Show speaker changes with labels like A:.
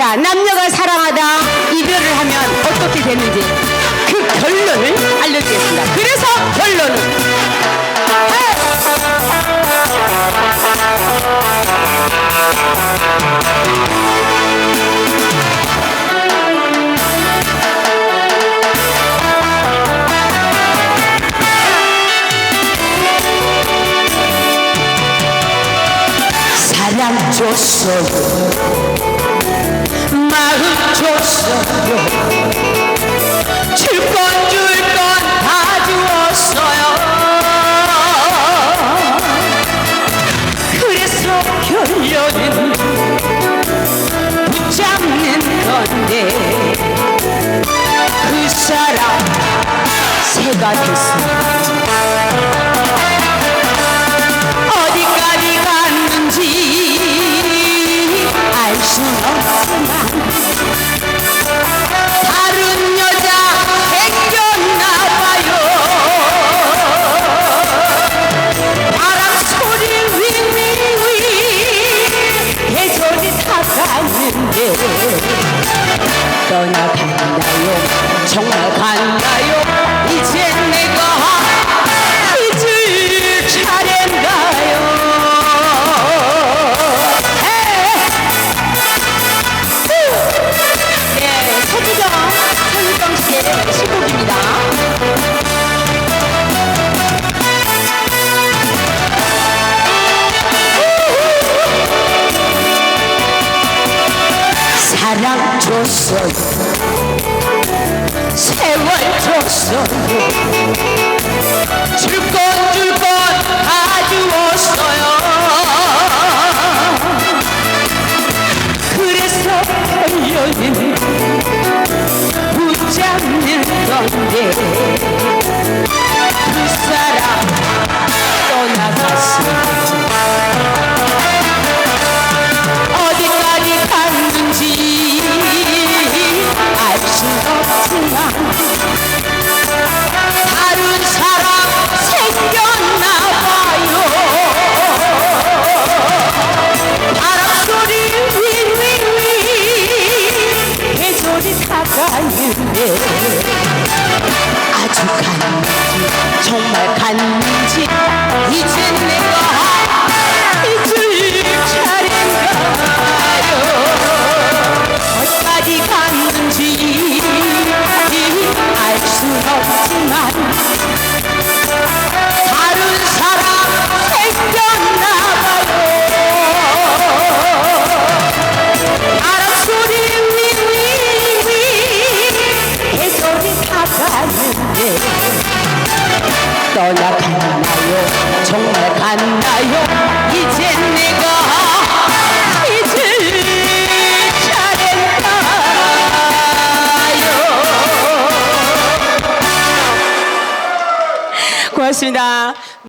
A: 자, 남녀가 사랑하다 이별을 하면 어떻게 되는지 그 결론을 알려드리겠습니다. 그래서 결론은 사랑 줬어요 마음 줬어요 줄 건 줄 건 다 주었어요 그래서 결론은 붙잡는 건데 그 사람 새가 됐어 어디까지 갔는지 알순 없지 떠나갔나요? 정말 갔나요? 이제 내가 사랑 줬어요. 세월 줬어요. 줄건줄 아주 갔는지 정말 갔는지 떠나 갔나요? 정말 갔나요? 이제 내가 잊을 차례인가요? 고맙습니다